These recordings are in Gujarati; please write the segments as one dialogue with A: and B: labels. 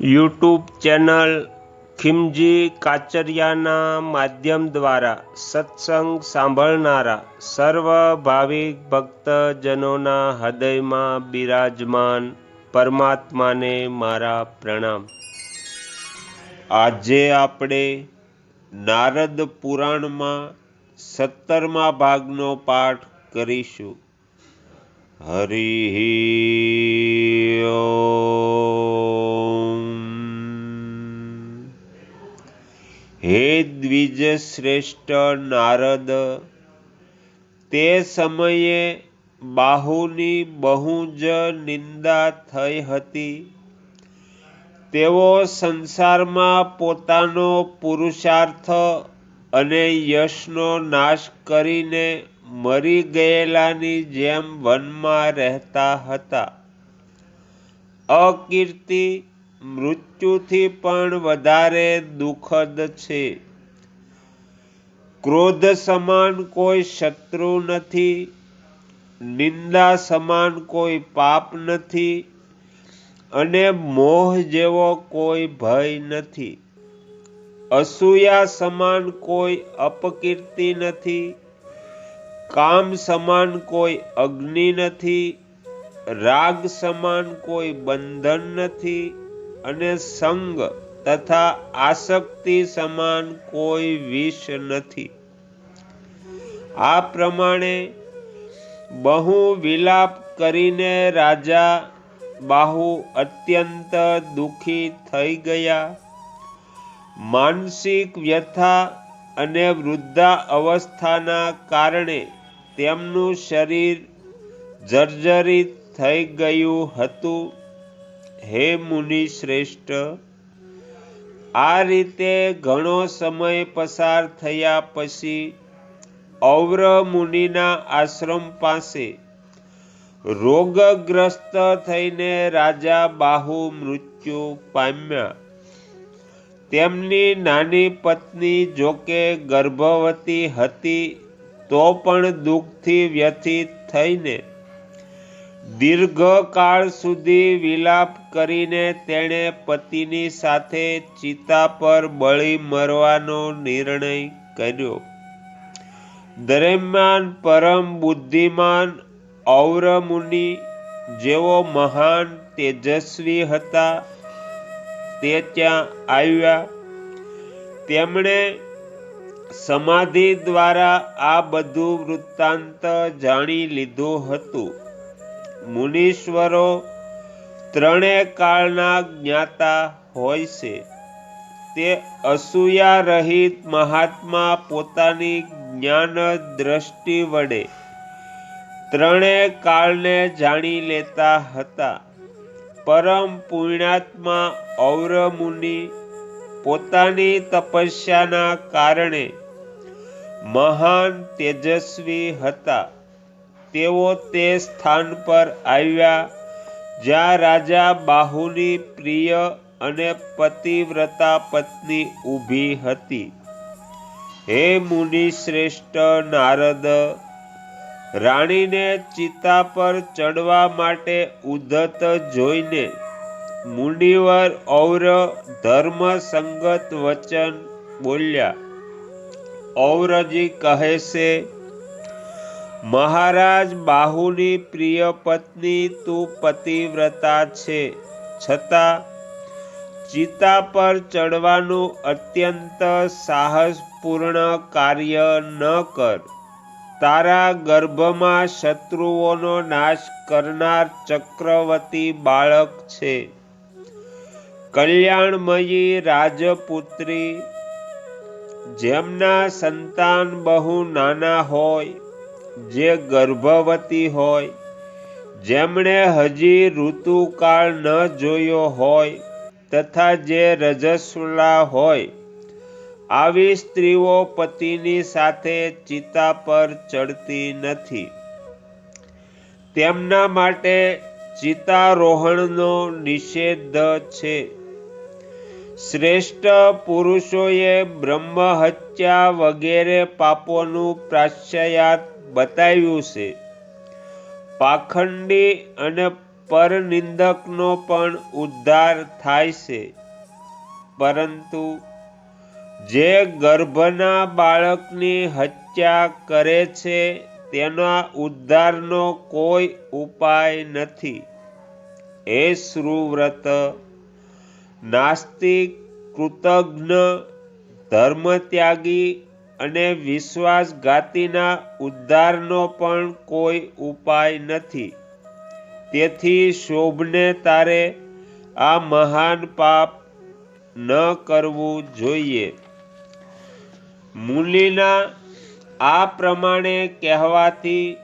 A: યુટ્યુબ ચેનલ ખિમજી કાચરિયાના માધ્યમ દ્વારા સત્સંગ સાંભળનારા સર્વ ભાવિક ભક્તજનોના હૃદયમાં બિરાજમાન પરમાત્માને મારા પ્રણામ. આજે આપણે નારદ પુરાણમાં સત્તરમા ભાગનો પાઠ કરીશું. હરિ દ્વિજ શ્રેષ્ઠ નારદ. તે સમયે બાહુની બહુ જ નિંદા થઈ હતી. તેઓ સંસારમાં પોતાનો પુરુષાર્થ અને યશનો નાશ કરીને મરી ગયેલાની જેમ વનમાં રહેતા હતા. અકીર્તિ મૃત્યુથી પણ વધારે દુઃખદ છે. ક્રોધ સમાન કોઈ શત્રુ નથી, નિંદા સમાન કોઈ પાપ નથી અને મોહ જેવો કોઈ ભય નથી. અસૂયા સમાન કોઈ અપકીર્તિ નથી, કામ સમાન કોઈ અગ્નિ નથી, રાગ સમાન કોઈ બંધન નથી અને સંગ તથા આસક્તિ સમાન કોઈ વિષ નથી. આ પ્રમાણે બહુ વિલાપ કરીને રાજા બાહુ અત્યંત દુઃખી થઈ ગયા. માનસિક વ્યથા અને વૃદ્ધા અવસ્થાના કારણે તેમનું શરીર જર્જરિત થઈ ગયું હતું. હે મુનિ શ્રેષ્ઠ આ રીતે ઘણો સમય પસાર થયા પછી ઔર મુનિના આશ્રમ પાસે રોગગ્રસ્ત થઈને રાજા બાહુ મૃત્યુ પામ્યા. તેમની નાની પત્ની જોકે ગર્ભવતી હતી તો પણ દુઃખથી વ્યથિત થઈને દીર્ઘકાળ સુધી વિલાપ કરીને તેણે પતિની સાથે ચિતા પર બળી મરવાનો નિર્ણય કર્યો. દરમિયાન પરમ બુદ્ધિમાન ઔરમુનિ જેવો મહાન તેજસ્વી હતા તે ત્યાં આવ્યા. તેમણે સમાધિ દ્વારા આ બધું વૃત્તાંત જાણી લીધું હતું. મુનીશ્વરો ત્રણે કાળના જ્ઞાતા હોય છે. તે અસૂયા રહિત મહાત્મા પોતાની જ્ઞાન દ્રષ્ટિ વડે ત્રણે કાળને જાણી લેતા હતા. પરમ પુણ્યાત્મા ઔર મુનિ પોતાની તપસ્યાના કારણે મહાન તેજસ્વી હતા. તેઓ તે સ્થાન પર આવ્યા, જ્યાં રાજા બાહુની પ્રિય અને પતિવ્રતા પત્ની ઊભી હતી. હે મુનિ શ્રેષ્ઠ નારદ, રાણીને ચિતા પર ચડવા માટે ઉદ્ધત જોઈને મુનિવર ઔર ધર્મ સંગત વચન બોલ્યા. ઔરજી કહે છે મહારાજ બાહુની પ્રિય પત્ની તું પતિવ્રતા છે. છતાં ચિતા પર ચડવાનું અત્યંત સાહસપૂર્ણ કાર્ય ન કર. તારા ગર્ભમાં શત્રુઓનો નાશ કરનાર ચક્રવર્તી બાળક છે. કલ્યાણમયી રાજપુત્રી, જેમના સંતાન બહુ નાના હોય જે ગર્ભવતી હોય, જેમણે હજી ઋતુકાળ ન જોયો હોય તથા જે રજસ્વલા હોય, આવી સ્ત્રીઓ પતિની સાથે ચિતા પર ચડતી નથી. તેમના માટે ચિતારોહણનો નિષેધ છે. શ્રેષ્ઠ પુરુષોએ બ્રહ્મ હત્યા વગેરે પાપોનું પ્રાશ્ચયાત બતાવ્યું છે. પાખંડી અને પરનિંદકનો પણ ઉદ્ધાર થાય છે. પરંતુ જે ગર્ભના બાળકની હત્યા કરે છે, તેના ઉદ્ધારનો કોઈ ઉપાય નથી. એ શ્રુવ્રત નાસ્તિક કૃતજ્ઞ ધર્મત્યાગી અને વિશ્વાસઘાતીના ઉદ્ધારનો પણ કોઈ ઉપાય નથી. તેથી શોભને તારે આ મહાન પાપ ન કરવું જોઈએ. મુનિના આ પ્રમાણે કહેવાથી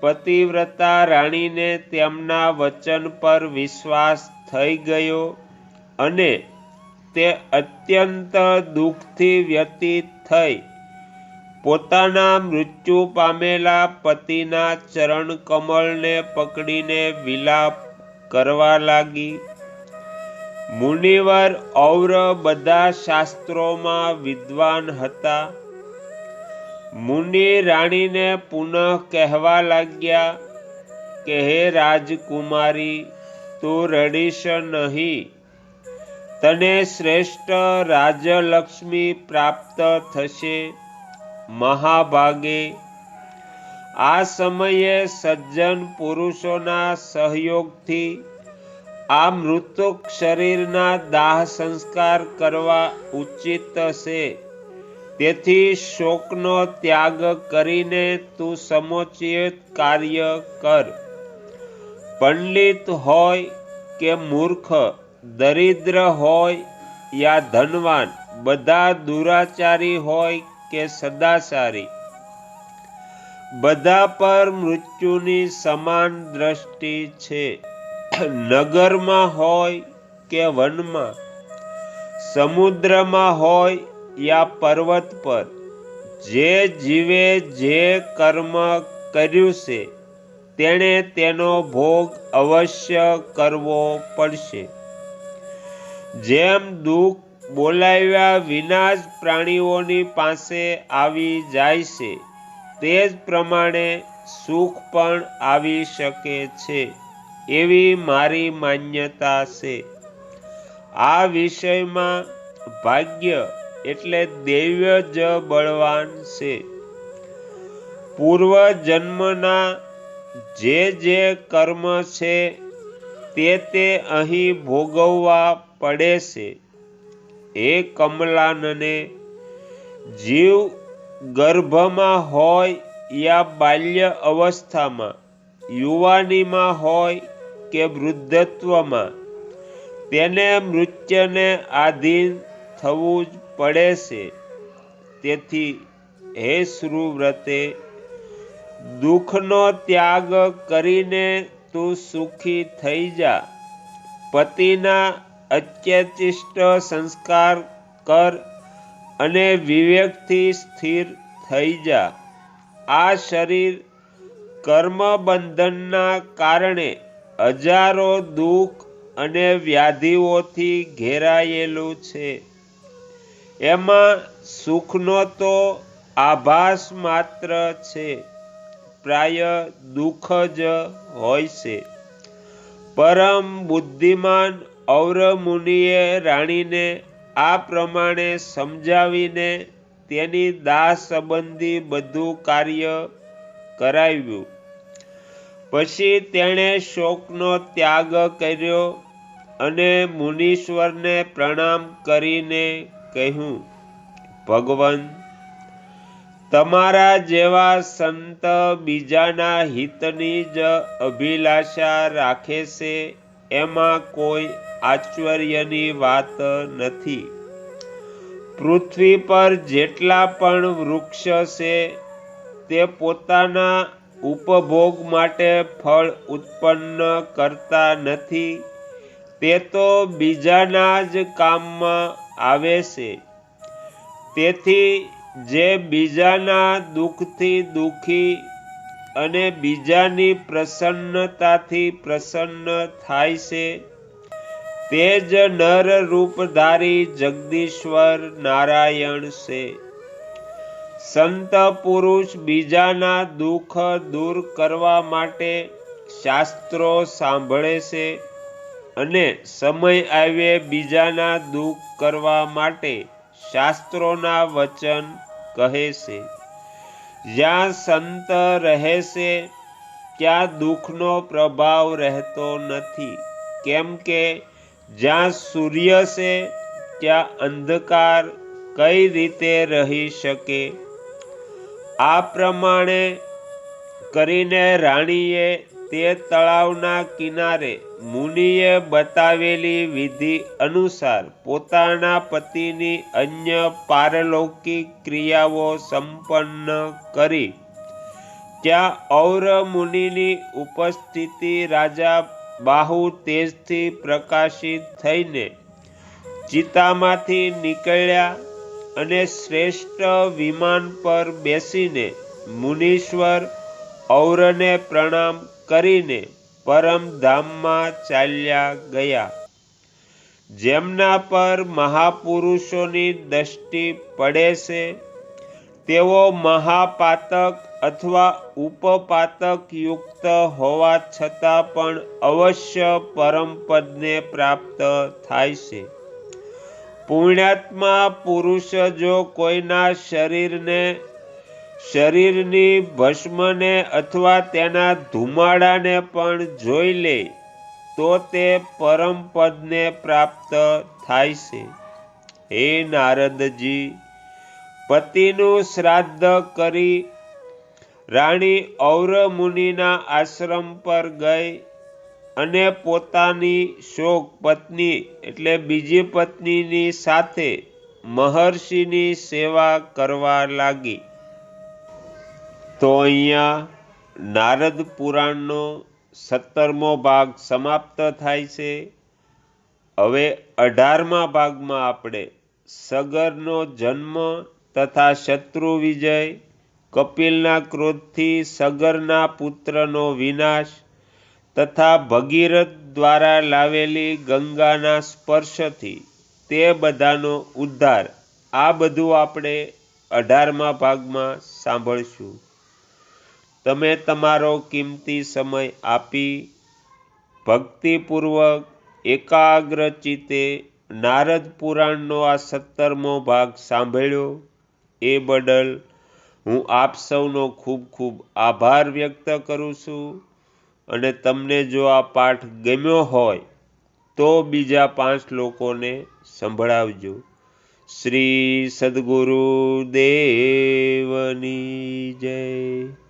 A: પતિવ્રતા રાણીને તેમના વચન પર વિશ્વાસ થઈ ગયો અને તે અત્યંત દુઃખથી વ્યતીત થઈ પોતાના મૃત્યુ પામેલા પતિના ચરણ કમળને પકડીને વિલાપ કરવા લાગી. મુનિવર ઔર બધા શાસ્ત્રોમાં વિદ્વાન હતા. મુનિ રાણીને પુનઃ કહેવા લાગ્યા કે, હે રાજકુમારી, તું રડીશ નહીં. તને શ્રેષ્ઠ રાજલક્ષ્મી પ્રાપ્ત થશે. મહાભાગે. આ સમયે સજ્જન પુરુષોના સહયોગથી આ મૃતક શરીરના દાહ સંસ્કાર કરવા ઉચિત છે. તેથી શોકનો ત્યાગ કરીને તું સમોચિત કાર્ય કર. પંડિત હોય કે મૂર્ખ, દરિદ્ર હોય યા ધનવાન, બધા દુરાચારી હોય કે સદાચારી. બધા પર મૃત્યુની સમાન દ્રષ્ટિ છે. નગરમાં હોય કે વનમાં, સમુદ્રમાં હોય યા પર્વત પર, જે જીવે જે કર્મ કર્યું છે, તેણે તેનો ભોગ અવશ્ય કરવો પડશે. જેમ દુઃખ બોલાવ્યા વિના જ પ્રાણીઓની પાસે આવી જાય છે. તે જ પ્રમાણે સુખ પણ આવી શકે છે એવી મારી માન્યતા છે. આ વિષયમાં ભાગ્ય એટલે દૈવ્ય જ બળવાન છે. પૂર્વ જન્મના જે જે કર્મ છે, તે તે અહીં ભોગવવા પડે છે. એ કમલાનને જીવ ગર્ભમાં હોય યા બાલ્ય અવસ્થામાં, યુવાનીમાં હોય કે વૃદ્ધત્વમાં, તેને મૃત્યુને આધીન થવું જ પડે છે. તેથી હે શ્રુવ્રતે દુઃખનો ત્યાગ કરીને તું સુખી થઈ જા. પતિના અત્યચિષ્ટ સંસ્કાર કર અને વિવેકથી સ્થિર થઈ જા. આ શરીર કર્મબંધનના કારણે હજારો દુઃખ અને વ્યાધિઓથી ઘેરાયેલું છે. એમાં સુખનો તો આભાસ માત્ર છે. પ્રાય દુઃખ જ હોય છે. પરમ બુદ્ધિમાન ઔર મુનિએ રાણીને આ પ્રમાણે સમજાવીને તેની દાહ સંબંધી બધું કાર્ય કરાવ્યું. પછી તેણે શોકનો ત્યાગ કર્યો અને મુનીશ્વરને પ્રણામ કરીને કહ્યું, ભગવાન, તમારા જેવા સંત બીજાના હિતની જ અભિલાષા રાખે છે એમાં કોઈ આશ્ચર્યની વાત નથી. પૃથ્વી પર જેટલા પણ વૃક્ષ છે, તે પોતાના ઉપભોગ માટે ફળ ઉત્પન્ન કરતા નથી. તે તો બીજાના જ કામમાં આવે છે. તેથી જે બીજાના દુઃખથી દુઃખી અને બીજાની પ્રસન્નતાથી પ્રસન્ન થાય છે. તે જ નર રૂપધારી જગદીશ્વર નારાયણ છે. સંત પુરુષ બીજાના દુઃખ દૂર કરવા માટે શાસ્ત્રો સાંભળે છે અને સમય આવે બીજાના દુઃખ કરવા માટે શાસ્ત્રોના વચન કહે છે. જ્યાં સંત રહે છે, ત્યાં દુઃખનો પ્રભાવ રહેતો નથી. કેમ કે જ્યાં સૂર્ય છે, ત્યાં અંધકાર કઈ રીતે રહી શકે? આ પ્રમાણે કરીને રાણીએ તે તળાવના કિનારે મુનિએ બતાવેલી વિધિ અનુસાર પોતાના પતિની અન્ય પારલૌકિક ક્રિયાઓ સંપન્ન કરી. ત્યાં ઔર મુનિની ઉપસ્થિતિ રાજા બાહુ તેજથી પ્રકાશિત થઈને ચિતામાંથી નીકળ્યા અને શ્રેષ્ઠ વિમાન પર બેસીને મુનીશ્વર ઔરને પ્રણામ કરીને પરમધામમાં ચાલ્યા ગયા. જેમના પર મહાપુરુષોની દ્રષ્ટિ પડે છે, તેઓ મહાપાતક અથવા ઉપપાતક યુક્ત હોવા છતાં પણ અવશ્ય પરમપદને પ્રાપ્ત થાય છે. પુણ્યાત્મા પુરુષ જો કોઈના શરીરને શરીરની ભસ્મને અથવા તેના ધુમાડાને પણ જોઈ લે, તો તે પરમપદને પ્રાપ્ત થાય છે. હે નારદજી, પતિનું શ્રાદ્ધ કરી રાણી ઔર મુનિના આશ્રમ પર ગઈ અને પોતાની શોક પત્ની એટલે બીજી પત્નીની સાથે મહર્ષિની સેવા કરવા લાગી. તો અહીંયા નારદ પુરાણનો સત્તરમો ભાગ સમાપ્ત થાય છે. હવે અઢારમા ભાગમાં આપણે સગરનો જન્મ તથા શત્રુ વિજય, કપિલના ક્રોધથી સગરના પુત્રનો વિનાશ તથા ભગીરથ દ્વારા લાવેલી ગંગાના સ્પર્શથી તે બધાનો ઉદ્ધાર આ બધું આપણે અઢારમા ભાગમાં સાંભળશું. તમે તમારો કિંમતી સમય આપી ભક્તિપૂર્વક એકાગ્રચિતે નારદ પુરાણનો આ સત્તરમો ભાગ સાંભળ્યો. એ બદલ હું આપ સૌનો ખૂબ ખૂબ આભાર વ્યક્ત કરું છું અને તમને જો આ પાઠ ગમ્યો હોય તો બીજા પાંચ લોકોને સંભળાવજો. શ્રી સદગુરુ દેવની જય.